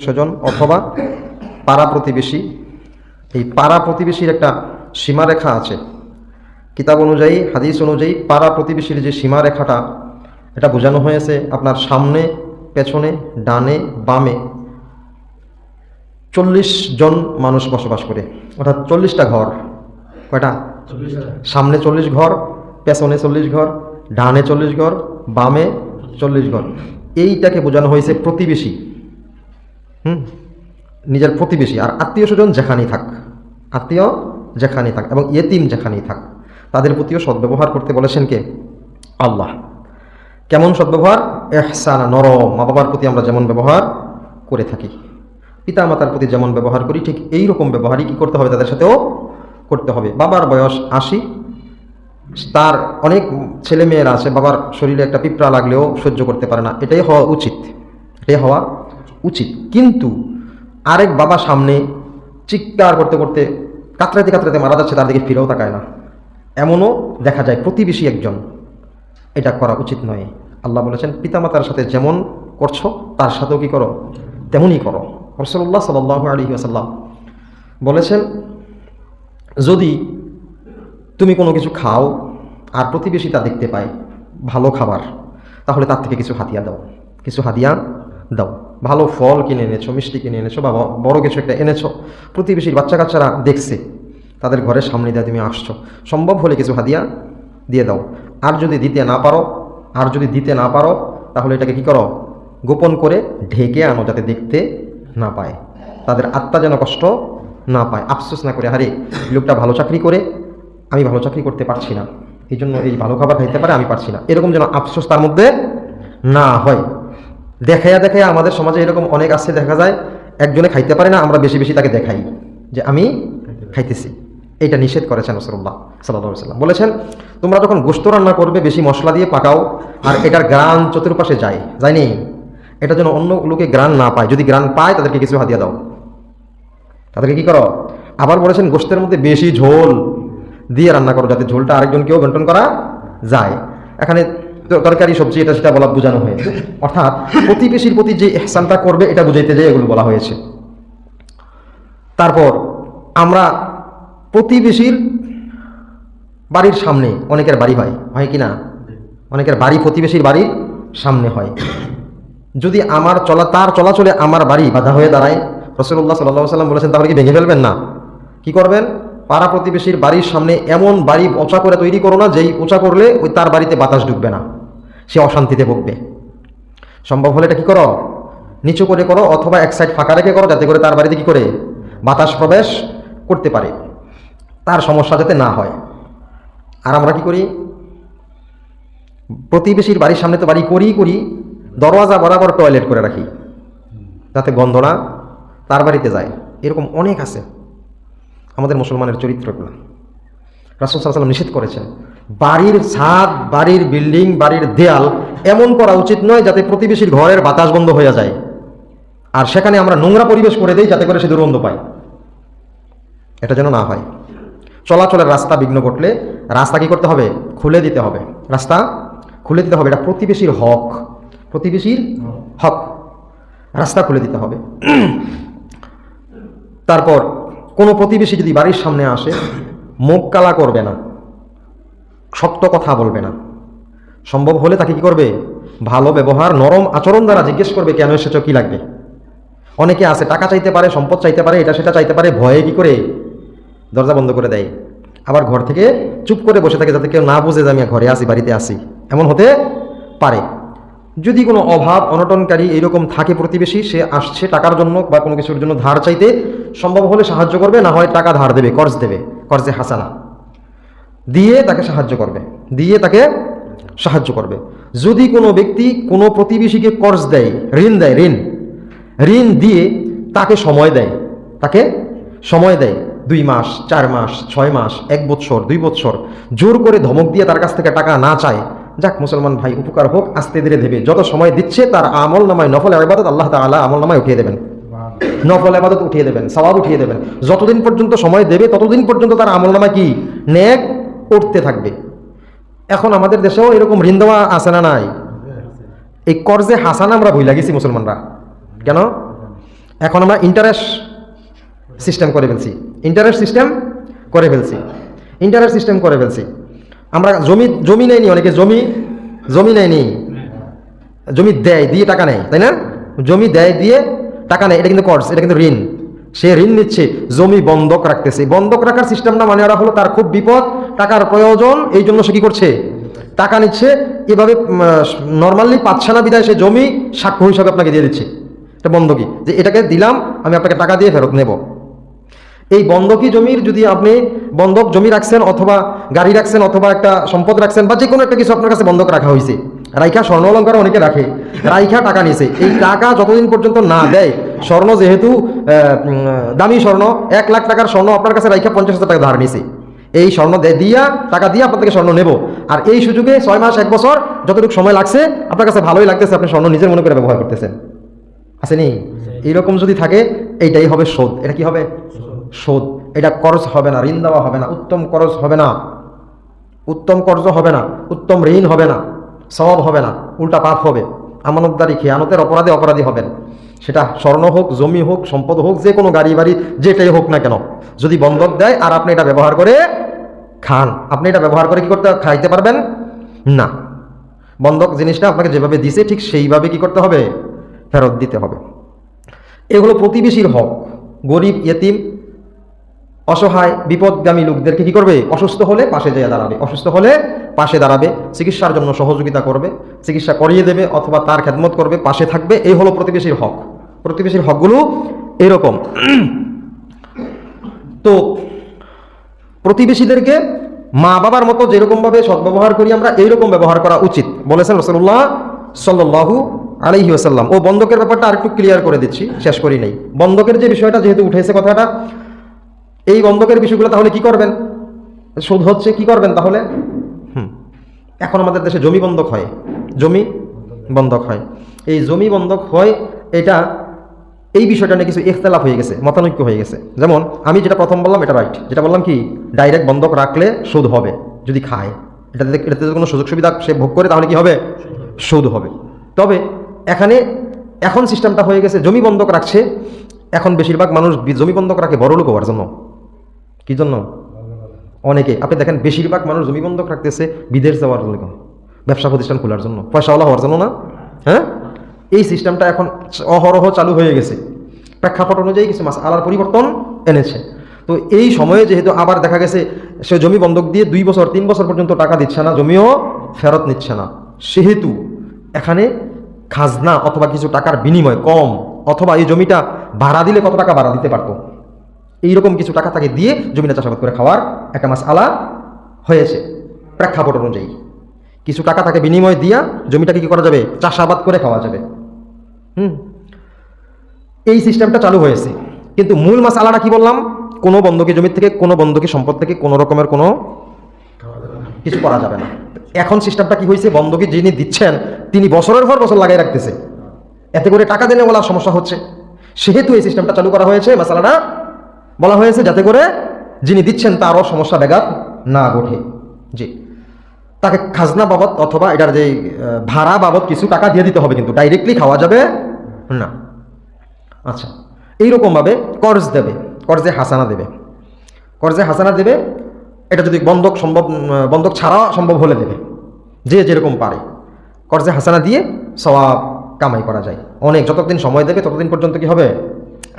স্বজন অথবা পাড়া প্রতিবেশী এই পাড়া প্রতিবেশীর একটা সীমারেখা আছে। কিতাব অনুযায়ী হাদিস অনুযায়ী পাড়া প্রতিবেশীর যে সীমারেখাটা এটা বোঝানো হয়েছে আপনার সামনে পেছনে ডানে বামে। চল্লিশ জন মানুষ বসবাস করে। অর্থাৎ চল্লিশটা ঘর। কয়টা? সামনে চল্লিশ ঘর পেছনে চল্লিশ ঘর ডানে চল্লিশ ঘর বামে চল্লিশ ঘর। এইটাকে বোঝানো হয়েছে প্রতিবেশী। হুম? নিজের প্রতিবেশী আর আত্মীয় স্বজন যেখানেই থাক, আত্মীয় যেখানেই থাক এবং ইয়েতিম যেখানেই থাক, তাদের প্রতিও সদ্ব্যবহার করতে বলেছেন কে? আল্লাহ। কেমন সদ্ব্যবহার? এহসান, নরম। মা বাবার প্রতি আমরা যেমন ব্যবহার করে থাকি পিতা মাতার প্রতি যেমন ব্যবহার করি, ঠিক এই রকম ব্যবহারই কী করতে হবে তাদের সাথেও করতে হবে। বাবার বয়স আশি, তার অনেক ছেলে মেয়েরা আছে, বাবার শরীরে একটা পিঁপড়া লাগলেও সহ্য করতে পারে না। এটাই হওয়া উচিত, এটাই হওয়া উচিত। কিন্তু আরেক বাবা সামনে চিৎকার করতে করতে কাতরাতে কাতরাতে মারা যাচ্ছে, তার দিকে ফিরেও তাকায় না। এমনও দেখা যায় প্রতিবেশী একজন। এটা করা উচিত নয়। আল্লাহ বলেছেন, পিতামাতার সাথে যেমন করছ, তার সাথেও কি করো? তেমনই করো। রসল্লাহ সাল আলী আসাল্লাম বলেছেন, যদি তুমি কোনো কিছু খাও আর প্রতিবেশী তা দেখতে পায়, ভালো খাবার, তাহলে তার থেকে কিছু হাতিয়া দাও। কিছু হাদিয়া দাও। ভালো ফল কিনে এনেছো, মিষ্টি কিনে এনেছো বা বড় কিছু একটা এনেছো, প্রতিবেশীর বাচ্চা কাচ্চারা দেখছে, তাদের ঘরের সামনে দিয়ে তুমি আসছো। সম্ভব হলে কিছু হাদিয়া দিয়ে দাও। আর যদি দিতে না পারো, আর যদি দিতে না পারো, তাহলে এটাকে কি করো? গোপন করে ঢেকে আনো যাতে দেখতে না পায়। তাদের আত্মা যেন কষ্ট না পায়। আফসোস না করে, আরে, লোকটা ভালো চাকরি করে, আমি ভালো চাকরি করতে পারছি না। এই জন্য এই ভালো খাবার খাইতে পারে, আমি পারছি না। এরকম যেন আফসোস তার মধ্যে না হয়। দেখাইয়া দেখাইয়া আমাদের সমাজে এরকম অনেক আছে দেখা যায়, একজনে খাইতে পারে না, আমরা বেশি বেশি তাকে দেখাই যে আমি খাইতেছি। এটা নিষেধ করেছেন রসুল্লাহ সাল্লাহ সাল্লাম বলেছেন, তোমরা যখন গোস্ত রান্না করবে, বেশি মশলা দিয়ে পাকাও, আর এটার গ্রান চতুর্পাশে যায়। যায়নি। এটা যেন অন্য লোকে গ্রান না পায়। যদি গ্রান পায়, তাদেরকে কিছু হাদিয়া দাও। তাদেরকে কি করো? আবার বলেছেন গোস্তের মধ্যে বেশি ঝোল দিয়ে রান্না করো, যাতে ঝোলটা আরেকজনকেও বন্টন করা যায়। এখানে তরকারি, সবজি, এটা সেটা বলা বোঝানো হয়েছে। অর্থাৎ প্রতিবেশীর প্রতি যে এহসানটা করবে, এটা বুঝাইতে যে এগুলো বলা হয়েছে। তারপর আমরা প্রতিবেশীর বাড়ির সামনে, অনেকের বাড়ি হয় হয় কি না? অনেকের বাড়ি প্রতিবেশীর বাড়ির সামনে হয়। যদি আমার চলা, তার চলাচলে আমার বাড়ি বাধা হয়ে দাঁড়ায় রসুল্লাহ সাল্লাহ সাল্লাম বলেছেন, তাহলে কি ভেঙে ফেলবেন না? কি করবেন? পাড়া প্রতিবেশীর বাড়ির সামনে এমন বাড়ি উঁচা করে তৈরি করো না, যেই উঁচা করলে ওই তার বাড়িতে বাতাস ঢুকবে না। সে অশান্তিতে ভুগবে। সম্ভব হলে এটা কি করো? নিচু করে করো অথবা এক সাইড ফাঁকা রেখে করো, যাতে করে তার বাড়িতে কী করে? বাতাস প্রবেশ করতে পারে। তার সমস্যা যাতে না হয়। আর আমরা কি করি? প্রতিবেশীর বাড়ির সামনে তো বাড়ি করি করি, দরওয়াজা বরাবর টয়লেট করে রাখি। যাতে গন্ধ না, তার বাড়িতে যায়। এরকম অনেক আছে। আমাদের মুসলমানের চরিত্রগুলো। রাসুল সাল্লাম নিষেধ করেছেন বাড়ির ছাদ, বাড়ির বিল্ডিং, বাড়ির দেয়াল এমন করা উচিত নয় যাতে প্রতিবেশীর ঘরের বাতাস বন্ধ হয়ে যায়। আর সেখানে আমরা নোংরা পরিবেশ করে দিই যাতে করে সে দুর্গন্ধ পায়। এটা যেন না হয়। চলাচলের রাস্তা বিঘ্ন ঘটলে রাস্তা কি করতে হবে? খুলে দিতে হবে। রাস্তা খুলে দিতে হবে। এটা প্রতিবেশীর হক। প্রতিবেশীর হক। রাস্তা খুলে দিতে হবে। তারপর কোনো প্রতিবেশী যদি বাড়ির সামনে আসে, মুখ কালা করবে না। শক্ত কথা বলবে না। সম্ভব হলে তাকে কি করবে? ভালো ব্যবহার, নরম আচরণ দ্বারা জিজ্ঞেস করবে, কেন এসেছ? কি লাগবে? অনেকে আছে, টাকা চাইতে পারে, সম্পদ চাইতে পারে, এটা সেটা চাইতে পারে, ভয়ে কি করে? দরজা বন্ধ করে দেয়। আবার ঘর থেকে চুপ করে বসে থাকে যাতে কেউ না বুঝে যে আমি ঘরে আসি, বাড়িতে আসি। এমন হতে পারে। যদি কোনো অভাব, অনটনকারী এরকম থাকে প্রতিবেশী, সে আসছে টাকার জন্য বা কোনো কিছুর জন্য ধার চাইতে, সম্ভব হলে সাহায্য করবে, না হয় টাকা ধার দেবে, কর্জ দেবে, কর্জে হাসানা। দিয়ে তাকে সাহায্য করবে দিয়ে তাকে সাহায্য করবে। যদি কোনো ব্যক্তি কোনো প্রতিবেশীকে কর্জ দেয় ঋণ দেয় ঋণ ঋণ দিয়ে তাকে সময় দেয় তাকে সময় দেয় দুই মাস চার মাস ছয় মাস এক বৎসর দুই বৎসর জোর করে ধমক দিয়ে তার কাছ থেকে টাকা না চায় যাক মুসলমান ভাই উপকার হোক আস্তে ধীরে দেবে যত সময় দিচ্ছে তার আমল নামায় নফল আবাদত আল্লাহ তাআলা আমল নামায় উঠিয়ে দেবেন। নফল আবাদত উঠিয়ে দেবেন সওয়াব উঠিয়ে দেবেন। যতদিন পর্যন্ত সময় দেবে ততদিন পর্যন্ত তার আমল নামা কি? নেক উঠতে থাকবে। এখন আমাদের দেশেও এরকম ঋণ দেওয়া আছে না নাই? এই কর্জে হাসান আমরা ভুলে গেছি মুসলমানরা। কেন? এখন আমরা ইন্টারেস্ট সিস্টেম করে ফেলছি। ইন্টারেস্ট সিস্টেম করে ফেলছি। ইন্টারেস্ট সিস্টেম করে ফেলছি। আমরা জমি জমি নেয়নি অনেকে জমি জমি নেয়নি জমি দেয়, দিয়ে টাকা নেয়, তাই না? জমি দেয়, দিয়ে টাকা নেয়, এটা কিন্তু কর্স এটা কিন্তু ঋণ। সে ঋণ নিচ্ছে, জমি বন্ধক রাখতেছে। বন্ধক রাখার সিস্টেমটা মানে ওরা হলো তার খুব বিপদ টাকার প্রয়োজন, এই জন্য সে কি করছে? টাকা নিচ্ছে, এভাবে নর্মালি পাচ্ছে না বিদায়, সে জমি সাক্ষ্য হিসাবে আপনাকে দিয়ে দিচ্ছে। এটা বন্ধকি। যে এটাকে দিলাম, আমি আপনাকে টাকা দিয়ে ফেরত নেব। এই বন্ধকি জমির যদি আপনি বন্ধক জমি রাখছেন অথবা গাড়ি রাখছেন অথবা একটা সম্পদ রাখছেন বা যে কোনো একটা কিছু আপনার কাছে বন্ধক রাখা হয়েছে, রাইখা স্বর্ণ অলঙ্কার অনেকে রাখে, রাইখা টাকা নিছে এই টাকা যতদিন পর্যন্ত না দেয়, স্বর্ণ যেহেতু দামি স্বর্ণ, এক লাখ টাকার স্বর্ণ আপনার কাছে রাইখা পঞ্চাশ হাজার টাকা ধার নিছে এই স্বর্ণ দিয়া টাকা দিয়ে আপনার থেকে স্বর্ণ নেব। আর এই সুযোগে ছয় মাস এক বছর যতটুকু সময় লাগছে আপনার কাছে ভালোই লাগতেছে আপনি স্বর্ণ নিজের মনে করে ব্যবহার করতেছেন। আসেনি? এইরকম যদি থাকে এইটাই হবে শোধ। এটা কি হবে? শোধ। এটা করজ হবে না ঋণ দেওয়া হবে না উত্তম করজ হবে না। উত্তম কর্জ হবে না উত্তম ঋণ হবে না সওয়াব হবে না উল্টা পাপ হবে। আমানতদারি খেয়ানতের অপরাধে অপরাধী হবেন। সেটা স্বর্ণ হোক, জমি হোক, সম্পদ হোক, যে কোনো গাড়ি, বাড়ি, যেটাই হোক না কেন। যদি বন্ধক দেয় আর আপনি এটা ব্যবহার করে খান, আপনি এটা ব্যবহার করে কি করতে, খাইতে পারবেন? না। বন্ধক জিনিসটা আপনাকে যেভাবে দিছে, ঠিক সেইভাবে কি করতে হবে? ফেরত দিতে হবে। এগুলো প্রতিবেশীর হক। গরিব, ইয়েতিম অসহায়, বিপদগামী লোকদেরকে কি করবে? অসুস্থ হলে পাশে যেয়ে দাঁড়াবে। অসুস্থ হলে পাশে দাঁড়াবে, চিকিৎসার জন্য সহযোগিতা করবে, চিকিৎসা করিয়ে দেবে অথবা তার খেদমত করবে, পাশে থাকবে। এই হলো প্রতিবেশীর হক। প্রতিবেশীর হকগুলো এরকম। তো প্রতিবেশীদেরকে মা বাবার মতো যেরকমভাবে সদ্ব্যবহার করি আমরা, এইরকম ব্যবহার করা উচিত। বলেছেন রসল্লাহ সাল্লাহু আলাইহি আসাল্লাম ও বন্ধকের ব্যাপারটা আরেকটু ক্লিয়ার করে দিচ্ছি, শেষ করি নেই। বন্ধকের যে বিষয়টা যেহেতু উঠেছে কথাটা এই বন্ধকের বিষয়গুলো তাহলে কি করবেন? শোধ হচ্ছে কি করবেন তাহলে? হুম। এখন আমাদের দেশে জমি বন্ধক হয়। জমি বন্ধক হয়। এই জমি বন্ধক হয় এটা এই বিষয়টা নিয়ে কিছু ইখতলাফ হয়ে গেছে মতানৈক্য হয়ে গেছে। যেমন আমি যেটা প্রথম বললাম এটা রাইট যেটা বললাম কি ডাইরেক্ট বন্ধক রাখলে সুদ হবে যদি খায়। এটাতে এটাতে কোনো সুযোগ সুবিধা সে ভোগ করে তাহলে কি হবে? সুদ হবে। তবে এখানে এখন সিস্টেমটা হয়ে গেছে জমি বন্ধক রাখছে। এখন বেশিরভাগ মানুষ জমি বন্ধক রাখে বড় লোক হওয়ার জন্য। কি জন্য অনেকে। আপনি দেখেন, বেশিরভাগ মানুষ জমি বন্ধক রাখতেছে বিদেশ যাওয়ার জন্য। ব্যবসা প্রতিষ্ঠান খোলার জন্য। পয়সাওয়ালা হওয়ার জন্য না? হ্যাঁ? এই সিস্টেমটা এখন অহরহ চালু হয়ে গেছে। প্রেক্ষাপট অনুযায়ী কিছু মাস আলার পরিবর্তন এনেছে। তো এই সময়ে যেহেতু আবার দেখা গেছে, সে জমি বন্ধক দিয়ে দুই বছর, তিন বছর পর্যন্ত টাকা দিচ্ছে না, জমিও ফেরত নিচ্ছে না। সেহেতু এখানে খাজনা অথবা কিছু টাকার বিনিময় কম, অথবা এই জমিটা ভাড়া দিলে কত টাকা ভাড়া দিতে পারতো? এইরকম কিছু টাকা তাকে দিয়ে জমিটা চাষাবাদ করে খাওয়ার একটা মাস আলা হয়েছে প্রেক্ষাপট অনুযায়ী। কিছু টাকা তাকে বিনিময় দিয়া জমিটাকে কি করা যাবে? চাষাবাদ করে খাওয়া যাবে। হুম? এই সিস্টেমটা চালু হয়েছে। কিন্তু মূল মাস আলাটা কি বললাম? কোনো বন্ধকি জমি থেকে, কোনো বন্ধকি সম্পদ থেকে, কোনো রকমের কোনো কিছু করা যাবে না। এখন সিস্টেমটা কি হয়েছে? বন্ধকি যিনি দিচ্ছেন, তিনি বছরের পর বছর লাগাই রাখতেছে। এতে করে টাকা দেনে বলার সমস্যা হচ্ছে। সেহেতু এই সিস্টেমটা চালু করা হয়েছে মশালাটা বলা হয়েছে যাতে করে যিনি দিচ্ছেন তারও সমস্যা ব্যাঘাত না ঘটে। জি। তাকে খাজনা বাবদ অথবা এটার যে ভাড়া বাবদ কিছু টাকা দিয়ে দিতে হবে কিন্তু ডাইরেক্টলি খাওয়া যাবে না। আচ্ছা এইরকমভাবে কর্জ দেবে, কর্জে হাসানা দেবে। কর্জে হাসানা দেবে, এটা যদি বন্ধক সম্ভব বন্ধক ছাড়া সম্ভব হলে দেবে, যে যেরকম পারে। কর্জে হাসানা দিয়ে সওয়াব কামাই করা যায়। অনেক, যতদিন সময় দেবে ততদিন পর্যন্ত কি হবে?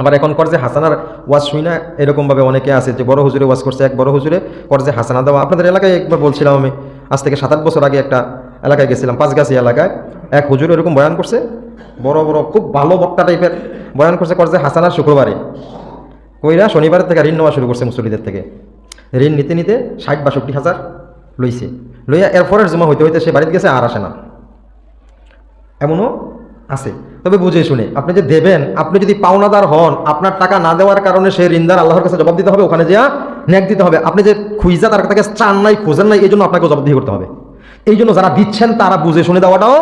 আবার এখন কর্জে হাসানার ওয়াজ শুই না, এরকমভাবে অনেকে আছে যে বড় হুজুরে ওয়াজ করছে, এক বড় হুজুরে কর্জে হাসানা দেওয়া। আপনাদের এলাকায় একবার বলছিলাম আমি, আজ থেকে সাত আট বছর আগে একটা এলাকায় গেছিলাম, পাঁচগাছি এলাকায়। এক হুজুর এরকম বয়ান করছে, বড় বড় খুব ভালো বক্তা টাইপের বয়ান করছে কর্জে হাসানার শুক্রবারে। কইরা শনিবারের থেকে ঋণ নেওয়া শুরু করছে মুসলিদের থেকে। ঋণ নিতে নিতে ষাট বাষট্টি হাজার লইছে। লইয়া এরপরের জমা হইতে হইতে সে বাড়িতে গেছে আর আসে না। এমনও আছে। তবে বুঝে শুনে, আপনি যে দেবেন, আপনি যদি পাওনাদার হন, আপনার টাকা না দেওয়ার কারণে সে ঋণদার আল্লাহর কাছে জবাব দিতে হবে, ওখানে যা ন্যাক দিতে হবে। আপনি যে খুঁজা তার কাছে চান নাই, খোঁজেন নাই এই জন্য আপনাকে জবাবদিহি করতে হবে। এই জন্য যারা দিচ্ছেন, তারা বুঝে শুনে দেওয়াটাও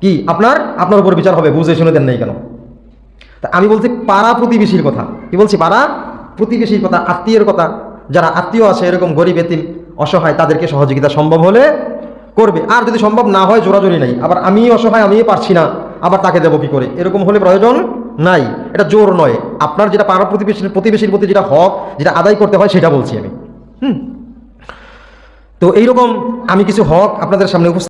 কি? আপনার আপনার উপর বিচার হবে, বুঝে শুনে দেন নাই কেন? তা আমি বলছি পাড়া প্রতিবেশীর কথা। কি বলছি পাড়া? প্রতিবেশীর কথা, আত্মীয়ের কথা। যারা আত্মীয় আছে, এরকম গরিব, এতিম, অসহায়, তাদেরকে সহযোগিতা সম্ভব হলে করবে। আর যদি সম্ভব না হয়, জোরাজোরি নাই। আবার আমি অসহায় আমি পারছি না। আবার তাকে দেবো কি করে? এরকম হলে প্রয়োজন নাই। এটা জোর নয়। আপনার যেটা পাড়া প্রতিবেশীর প্রতিবেশীর প্রতি যেটা হক, যেটা আদায় করতে হয়, সেটা বলছি আমি। হুম। তো এইরকম আমি কিছু হক আপনাদের সামনে উপস্থিত